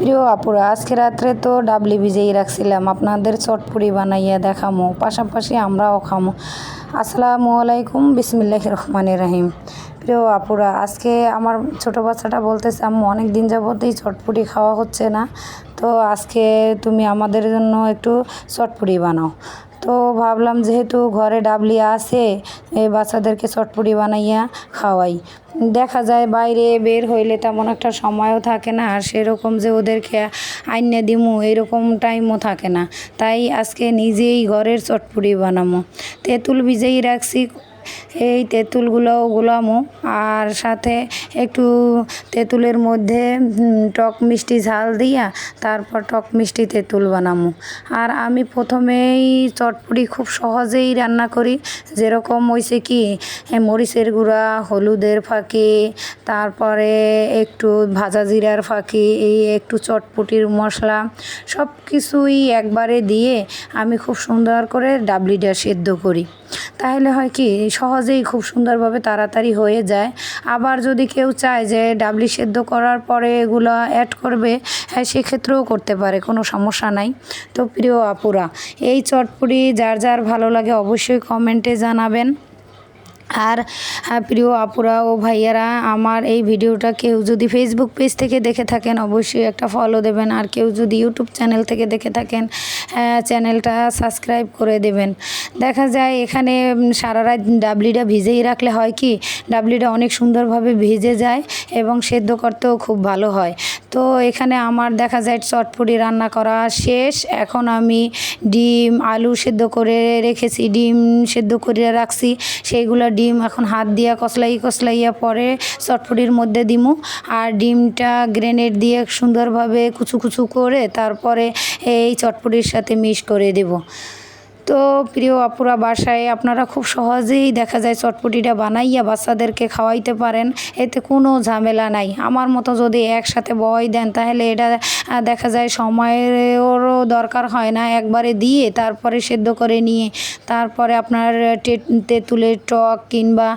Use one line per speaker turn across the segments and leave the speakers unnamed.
প্রিয় আপুরা, আজকে রাত্রে তো ডাবলি ভিজেই রাখছিলাম। আপনাদের চটপুরি বানাইয়া দেখামো, পাশাপাশি আমরাও খামো। আসসালামু আলাইকুম বিসমিল্লাহ রহমান রাহিম। প্রিয় আপুরা, আজকে আমার ছোট বাচ্চাটা বলতেছে, আম্মু অনেক দিন যাবতেই চটপুরি খাওয়া হচ্ছে না। তো আজকে তুমি আমাদের জন্য একটু চটপুরি বানাও। তো ভাবলাম যেহেতু ঘরে ডাবলি আছে, এই বাচ্চাদেরকে চটপুটি বানাইয়া খাওয়াই। দেখা যায় বাইরে বের হইলে তেমন একটা সময়ও থাকে না, আর সেরকম যে ওদেরকে আইনে দিমু, এরকম টাইমও থাকে না। তাই আজকে নিজেই ঘরের চটপুটি বানামো। তেঁতুল ভিজেই রাখছি। এই তেঁতুলগুলোও গুলামো। আর সাথে একটু তেঁতুলের মধ্যে টক মিষ্টি ঝাল দিয়া তারপর টক মিষ্টি তেঁতুল বানামো। আর আমি প্রথমেই চটপুরি খুব সহজেই রান্না করি। যেরকম হয়েছে কি মরিচের গুঁড়া, হলুদের ফাঁকি, তারপরে একটু ভাজা জিরার ফাঁকি, এই একটু চটপুটির মশলা সব কিছুই একবারে দিয়ে আমি খুব সুন্দর করে ডাবলিটা সেদ্ধ করি। তাহলে হয় কি, সহজেই খুব সুন্দরভাবে তাড়াতাড়ি হয়ে যায়। আবার যদি কেউ চায় যে ডাবলি সেদ্ধ করার পরে এগুলো অ্যাড করবে হ্যাঁ সেক্ষেত্রেও করতে পারে, কোনো সমস্যা নাই। তো প্রিয় আপুরা, এই চটপুরি যার যার ভালো লাগে অবশ্যই কমেন্টে জানাবেন। আর হ্যাঁ, প্রিয় আপুরা ও ভাইয়ারা আমার এই ভিডিওটা কেউ যদি ফেসবুক পেজ থেকে দেখে থাকেন অবশ্যই একটা ফলো দেবেন। আর কেউ যদি ইউটিউব চ্যানেল থেকে দেখে থাকেন চ্যানেলটা সাবস্ক্রাইব করে দেবেন। দেখা যায় এখানে সারা রাত ডাবলিটা ভিজেই রাখলে হয় কি ডাবলিটা অনেক সুন্দরভাবে ভিজে যায় এবং সেদ্ধ করতেও খুব ভালো হয়। তো এখানে আমার দেখা যায় চটপটি রান্না করা শেষ। এখন আমি ডিম আলু সেদ্ধ করে রেখেছি ডিম সেদ্ধ করে রাখছি সেইগুলো ডিম এখন হাত দিয়া কসলাই কসলাইয়া পরে চটপটির মধ্যে দিমু। আর ডিমটা গ্রেনেড দিয়ে সুন্দরভাবে কুচু কুচু করে তারপরে এই চটপটির সাথে মিক্স করে দেব। তো প্রিয় আপুরা বাসায় আপনারা খুব সহজেই দেখা যায় চটপটিটা বানাইয়া বাচ্চাদেরকে খাওয়াইতে পারেন, এতে কোনো ঝামেলা নাই। আমার মতো যদি একসাথে বয় দেন, তাহলে এটা দেখা যায় সময়েরও দরকার হয় না, একবারে দিয়ে তারপরে সেদ্ধ করে নিয়ে, তারপরে আপনার তেঁতুলের টক কিংবা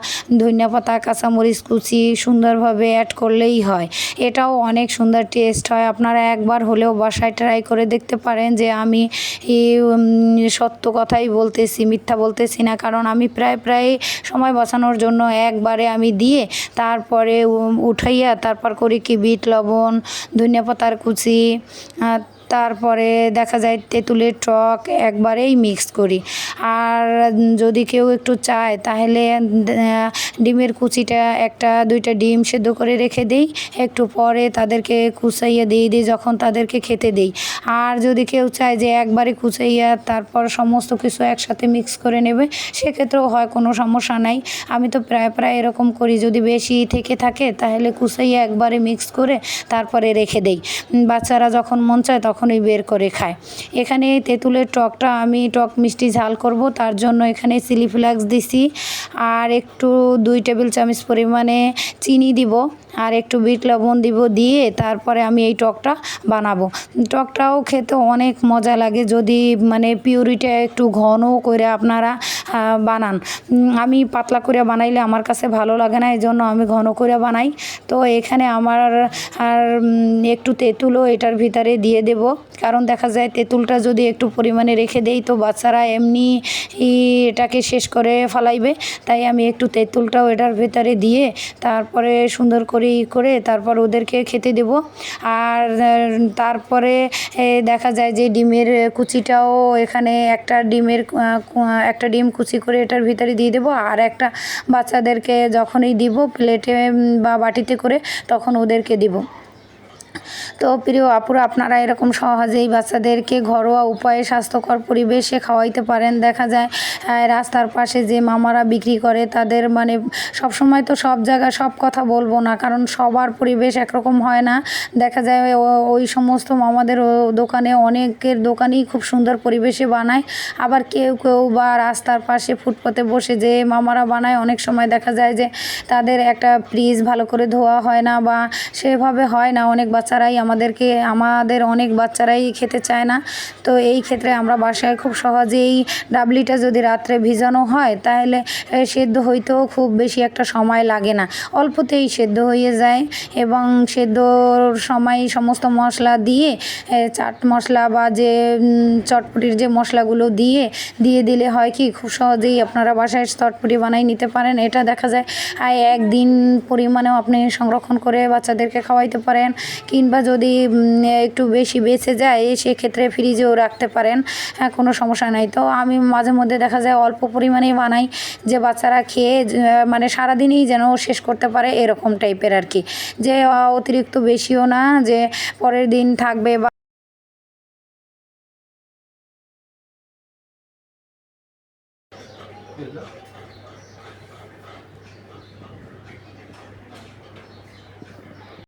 ধনিয়া পাতা, কাঁচামরিচ কুচি সুন্দরভাবে অ্যাড করলেই হয়। এটাও অনেক সুন্দর টেস্ট হয়। আপনারা একবার হলেও বাসায় ট্রাই করে দেখতে পারেন যে আমি সত্য কথাই বলতেছি, মিথ্যা বলতেছি না। কারণ আমি প্রায় প্রায় সময় বসানোর জন্য একবারে আমি দিয়ে তারপরে উঠাইয়া তারপর করি কি, বিট, লবণ, ধনিয়া পাতার কুচি তারপরে দেখা যায় তেঁতুলের টক একবারেই মিক্স করি। আর যদি কেউ একটু চায়, তাহলে ডিমের কুচিটা একটা, দুইটা ডিম সেদ্ধ করে রেখে দিই। একটু পরে তাদেরকে কুচাইয়া দিয়ে দিই, যখন তাদেরকে খেতে দিই। আর যদি কেউ চায় যে একবারে কুচাইয়া তারপর সমস্ত কিছু একসাথে মিক্স করে নেবে, সেক্ষেত্রেও হয়, কোনো সমস্যা নাই। আমি তো প্রায় প্রায় এরকম করি। যদি বেশি থেকে থাকে, তাহলে কুচাইয়া একবারে মিক্স করে তারপরে রেখে দেই। বাচ্চারা যখন মন চায় তখনই বের করে খায়। এখানে তেঁতুলের টকটা আমি টক মিষ্টি ঝাল করব, তার জন্য এখানে চিলি ফ্লেক্স দিছি। আর একটু দুই টেবিল চামচ পরিমাণে চিনি দিব। আর একটু বিট লবণ দিব দিয়ে তারপরে আমি এই টকটা বানাবো। টকটাও খেতে অনেক মজা লাগে যদি মানে পিউরিটা একটু ঘন করে আপনারা বানান। আমি পাতলা করে বানাইলে আমার কাছে ভালো লাগে না এই জন্য আমি ঘন করে বানাই। তো এখানে আমার আর একটু তেঁতুলও এটার ভিতরে দিয়ে দেব। কারণ দেখা যায় তেঁতুলটা যদি একটু পরিমাণে রেখে দেই তো বাচ্চারা এমনি এটাকে শেষ করে ফেলাইবে। তাই আমি একটু তেঁতুলটাও এটার ভেতরে দিয়ে তারপরে সুন্দর করে ই করে তারপর ওদেরকে খেতে দেব। আর, তারপরে দেখা যায় যে ডিমের কুচিটাও এখানে একটা ডিমের একটা ডিম কুচি করে এটার ভিতরে দিয়ে দেবো। আর একটা বাচ্চাদেরকে যখনই দিব প্লেটে, বা বাটিতে করে, তখন ওদেরকে দিব। তো প্রিয় আপুরা, আপনারা এরকম সহজেই বাচ্চাদেরকে ঘরোয়া উপায়ে স্বাস্থ্যকর পরিবেশে খাওয়াইতে পারেন। দেখা যায় রাস্তার পাশে যে মামারা বিক্রি করে, তাদের মানে সব সময় তো সব জায়গায় সব কথা বলব না, কারণ সবার পরিবেশ একরকম হয় না। দেখা যায় ওই সমস্ত মামাদের দোকানে অনেকের দোকানেই খুব সুন্দর পরিবেশে বানায়। আবার কেউ কেউ বা রাস্তার পাশে ফুটপাতে বসে যে মামারা বানায়, অনেক সময় দেখা যায় যে তাদের একটা ফ্রিজ ভালো করে ধোয়া হয় না বা সেভাবে হয় না। অনেক বাচ্চারাই আমার আমাদেরকে, আমাদের অনেক বাচ্চারাই খেতে চায় না। তো এই ক্ষেত্রে আমরা বাসায় খুব সহজেই ডাবলিটা যদি রাত্রে ভিজানো হয়, তাহলে সেদ্ধ হইতেও খুব বেশি একটা সময় লাগে না। অল্পতেই সেদ্ধ হয়ে যায় এবং সেদ্ধর সময় সমস্ত মশলা দিয়ে চাট মশলা বা যে চটপটির যে মশলাগুলো দিয়ে দিয়ে দিলে হয় কি, খুব সহজেই আপনারা বাসায় চটপটি বানাই নিতে পারেন। এটা দেখা যায় একদিন পরিমাণেও আপনি সংরক্ষণ করে বাচ্চাদেরকে খাওয়াইতে পারেন কিংবা যদি একটু বেশি বেঁচে যায়, সেক্ষেত্রে ফ্রিজেও রাখতে পারেন হ্যাঁ কোনো সমস্যা নাই। তো আমি মাঝে মধ্যে দেখা যায় অল্প পরিমাণেই বানাই, যে বাচ্চারা খেয়ে মানে সারাদিনই যেন শেষ করতে পারে, এরকম টাইপের আর কি। যে অতিরিক্ত বেশিও না, যে পরের দিন থাকবে বা